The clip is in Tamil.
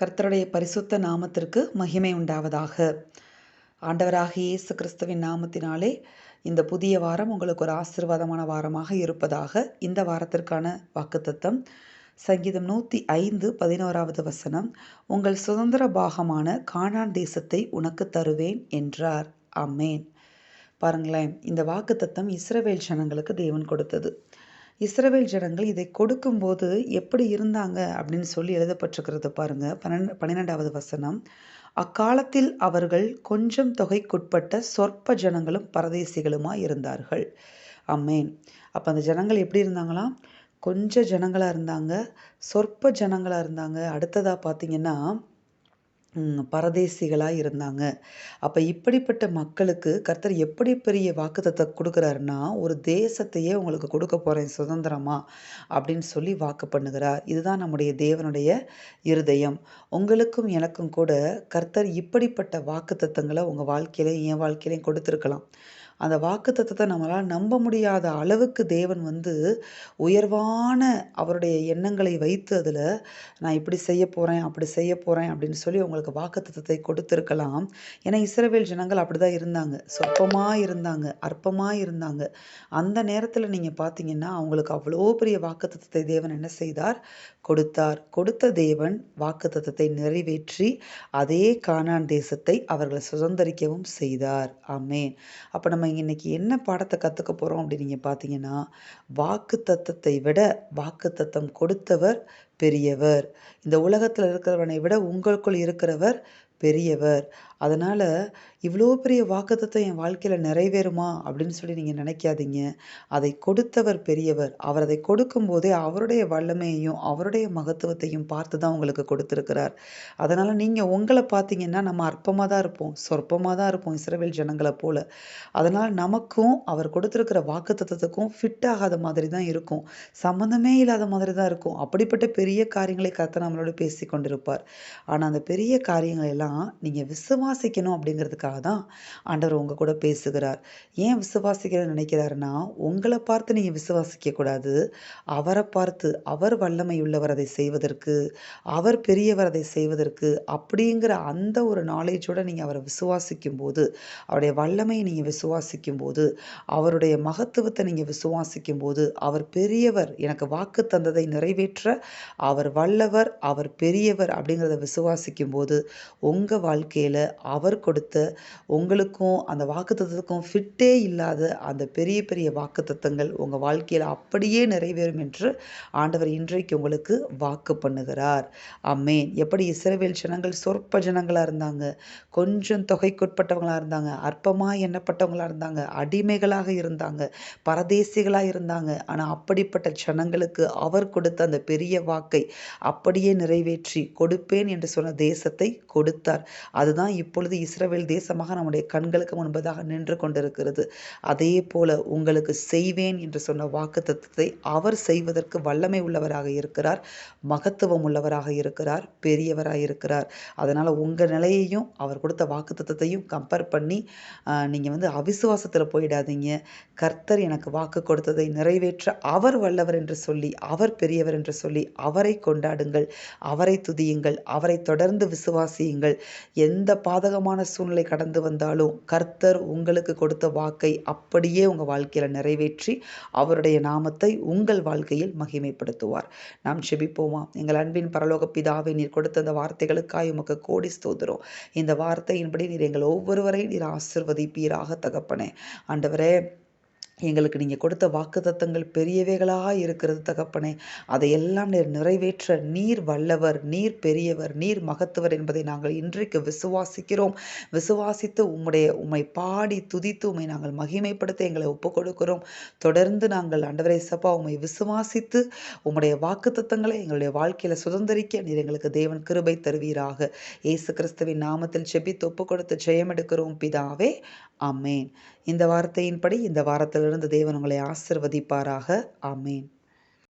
கர்த்தருடைய பரிசுத்த நாமத்திற்கு மகிமை உண்டாவதாக. ஆண்டவராக இயேசு கிறிஸ்துவின் நாமத்தினாலே இந்த புதிய வாரம் உங்களுக்கு ஒரு ஆசீர்வாதமான வாரமாக இருப்பதாக இந்த வாரத்திற்கான வாக்குத்தத்தம். சங்கீதம் நூற்றி ஐந்து பதினோராவது வசனம் உங்கள் சுதந்திர பாகமான காணான் தேசத்தை உனக்கு தருவேன் என்றார். அம்மேன் பாருங்களேன் இந்த வாக்குத்தத்தம் இஸ்ரவேல் ஜனங்களுக்கு தேவன் கொடுத்தது. இஸ்ரவேல் ஜனங்கள் இதை கொடுக்கும்போது எப்படி இருந்தாங்க அப்படின்னு சொல்லி எழுதப்பட்டிருக்கிறது பாருங்க. பன்னெண்டு பன்னிரெண்டாவது வசனம். அக்காலத்தில் அவர்கள் கொஞ்சம் தொகைக்குட்பட்ட சொற்ப ஜனங்களும் பரதேசிகளுமா இருந்தார்கள். அம்மேன். அப்போ அந்த ஜனங்கள் எப்படி இருந்தாங்களாம் கொஞ்சம் ஜனங்களாக இருந்தாங்க சொற்ப ஜனங்களாக இருந்தாங்க. அடுத்ததாக பார்த்தீங்கன்னா பரதேசிகளாக இருந்தாங்க. அப்போ இப்படிப்பட்ட மக்களுக்கு கர்த்தர் எப்படி பெரிய வாக்குத்தத்தை கொடுக்குறாருன்னா ஒரு தேசத்தையே உங்களுக்கு கொடுக்க போகிறேன் சுதந்திரமா அப்படின்னு சொல்லி வாக்கு பண்ணுகிறார். இதுதான் நம்முடைய தேவனுடைய இருதயம். உங்களுக்கும் எனக்கும் கூட கர்த்தர் இப்படிப்பட்ட வாக்குத்தத்தங்களை உங்கள் வாழ்க்கையிலையும் என் வாழ்க்கையிலையும் கொடுத்துருக்கலாம். அந்த வாக்கு தத்துவத்தை நம்மளால் நம்ப முடியாத அளவுக்கு தேவன் வந்து உயர்வான அவருடைய எண்ணங்களை வைத்து அதில் நான் இப்படி செய்ய போகிறேன் அப்படி செய்ய போகிறேன் அப்படின்னு சொல்லி உங்களுக்கு வாக்கு தத்துவத்தை கொடுத்துருக்கலாம். ஏன்னா இஸ்ரவேல் ஜனங்கள் அப்படி தான் இருந்தாங்க. சொற்பமாக இருந்தாங்க அற்பமாக இருந்தாங்க. அந்த நேரத்தில் நீங்கள் பார்த்தீங்கன்னா அவங்களுக்கு அவ்வளோ பெரிய வாக்கு தத்துவத்தை தேவன் என்ன செய்தார்? கொடுத்தார். கொடுத்த தேவன் வாக்கு தத்துவத்தை நிறைவேற்றி அதே கானான் தேசத்தை அவர்களை சுதந்திரிக்கவும் செய்தார். ஆமேன். அப்போ நம்ம இன்னைக்கு என்ன பாடத்தை கற்றுக்க போகிறோம் அப்படின்னு நீங்கள் பார்த்தீங்கன்னா வாக்கு தத்தத்தை விட வாக்கு தத்தம் கொடுத்தவர் பெரியவர். இந்த உலகத்தில் இருக்கிறவனை விட உங்களுக்குள் இருக்கிறவர் பெரியவர். அதனால் இவ்வளோ பெரிய வாக்குத்தத்தை என் வாழ்க்கையில் நிறைவேறுமா அப்படின்னு சொல்லி நீங்கள் நினைக்காதீங்க. அதை கொடுத்தவர் பெரியவர். அவர் அதை கொடுக்கும்போதே அவருடைய வல்லமையையும் அவருடைய மகத்துவத்தையும் பார்த்து தான் உங்களுக்கு கொடுத்துருக்கிறார். அதனால் நீங்கள் உங்களை பார்த்தீங்கன்னா நம்ம அற்பமாக தான் இருப்போம். சொற்பமாக தான் இருப்போம் இஸ்ரவேல் ஜனங்களை போல். அதனால் நமக்கும் அவர் கொடுத்துருக்கிற வாக்குத்தத்துக்கும் ஃபிட் ஆகாத மாதிரி தான் இருக்கும். சம்மந்தமே இல்லாத மாதிரி தான் இருக்கும். அப்படிப்பட்ட பெரிய காரியங்களை கத்த நம்மளோட பேசி கொண்டிருப்பார் ஆனால் அந்த பெரிய காரியங்களை எல்லாம் நீங்கள் விசுவாசிக்கணும் அப்படிங்கிறதுக்காக தான் ஆண்டவர் உங்கள் கூட பேசுகிறார். ஏன் விசுவாசிக்கிற நினைக்கிறாருன்னா உங்களை பார்த்து நீங்கள் விசுவாசிக்கக்கூடாது அவரை பார்த்து அவர் வல்லமை உள்ளவர் அதை செய்வதற்கு அவர் பெரியவர் அதை செய்வதற்கு அப்படிங்கிற அந்த ஒரு நாலேஜோடு நீங்கள் அவரை விசுவாசிக்கும் போது அவருடைய வல்லமையை நீங்கள் விசுவாசிக்கும் போது அவருடைய மகத்துவத்தை நீங்கள் விசுவாசிக்கும் போது அவர் பெரியவர் எனக்கு வாக்கு தந்ததை நிறைவேற்ற அவர் வல்லவர் அவர் பெரியவர் அப்படிங்கிறத விசுவாசிக்கும் போது உங்கள் வாழ்க்கையில் அவர் கொடுத்த உங்களுக்கும் அந்த வாக்குத்தத்துக்கும் ஃபிட்டே இல்லாத அந்த பெரிய பெரிய வாக்குத்தத்தங்கள் உங்கள் வாழ்க்கையில் அப்படியே நிறைவேறும் என்று ஆண்டவர் இன்றைக்கு உங்களுக்கு வாக்கு பண்ணுகிறார். அம்மேன் எப்படி இஸ்ரவேல் ஜனங்கள் சொற்ப ஜனங்களாக இருந்தாங்க கொஞ்சம் தொகைக்குட்பட்டவங்களாக இருந்தாங்க அற்பமாக எண்ணப்பட்டவங்களாக இருந்தாங்க அடிமைகளாக இருந்தாங்க பரதேசிகளாக இருந்தாங்க ஆனால் அப்படிப்பட்ட ஜனங்களுக்கு அவர் கொடுத்த அந்த பெரிய வாக்கை அப்படியே நிறைவேற்றி கொடுப்பேன் என்று சொன்ன தேசத்தை கொடுத்தார். அதுதான் இப்பொழுது இஸ்ரவேல் தேசமாக நம்முடைய கண்களுக்கு முன்பதாக நின்று கொண்டிருக்கிறது. அதே போல உங்களுக்கு செய்வேன் என்று சொன்ன வாக்கு தத்துவத்தை அவர் செய்வதற்கு வல்லமை உள்ளவராக இருக்கிறார் மகத்துவம் உள்ளவராக இருக்கிறார் பெரியவராக இருக்கிறார். அதனால் உங்கள் நிலையையும் அவர் கொடுத்த வாக்கு தத்துவத்தையும் கம்பேர் பண்ணி நீங்கள் வந்து அவிசுவாசத்தில் போயிடாதீங்க. கர்த்தர் எனக்கு வாக்கு கொடுத்ததை நிறைவேற்ற அவர் வல்லவர் என்று சொல்லி அவர் பெரியவர் என்று சொல்லி அவரை கொண்டாடுங்கள். அவரை துதியுங்கள். அவரை தொடர்ந்து விசுவாசியுங்கள். எந்த பா பாதகமான சூழ்நிலை கடந்து வந்தாலும் கர்த்தர் உங்களுக்கு கொடுத்த வாக்கை அப்படியே உங்கள் வாழ்க்கையில் நிறைவேற்றி அவருடைய நாமத்தை உங்கள் வாழ்க்கையில் மகிமைப்படுத்துவார். நாம் செபிப்போமா? எங்கள் அன்பின் பரலோக பிதாவை நீர் கொடுத்த அந்த வார்த்தைகளுக்காய் உமக்கு கோடி ஸ்தோதரும் இந்த வார்த்தையின்படி நீர் எங்கள் ஒவ்வொருவரையும் நீர் ஆசிர்வதிப்பீராக தகப்பனே. ஆண்டவரே எங்களுக்கு நீங்கள் கொடுத்த வாக்குத்தத்தங்கள் பெரியவைகளாக இருக்கிறது தகப்பனே. அதையெல்லாம் நீர் நிறைவேற்ற நீர் வல்லவர் நீர் பெரியவர் நீர் மகத்துவர் என்பதை நாங்கள் இன்றைக்கு விசுவாசிக்கிறோம். விசுவாசித்து உம்முடைய உம்மை பாடி துதித்து உம்மை நாங்கள் மகிமைப்படுத்த எங்களை ஒப்புக் கொடுக்கிறோம் தொடர்ந்து நாங்கள் அண்டவரை சப்பா உம்மை விசுவாசித்து உம்முடைய வாக்குத்தத்தங்களை எங்களுடைய வாழ்க்கையில் சுதந்திரிக்க நீர் எங்களுக்கு தேவன் கிருபை தருவீராக. இயேசு கிறிஸ்துவின் நாமத்தில் செபித்து ஒப்புக் கொடுத்து ஜெயமெடுக்கிறோம் பிதாவே. அம்மேன் இந்த வார்த்தையின்படி இந்த வாரத்தில் இருந்து தேவன் உங்களை ஆசிர்வதிப்பாராக. ஆமேன்.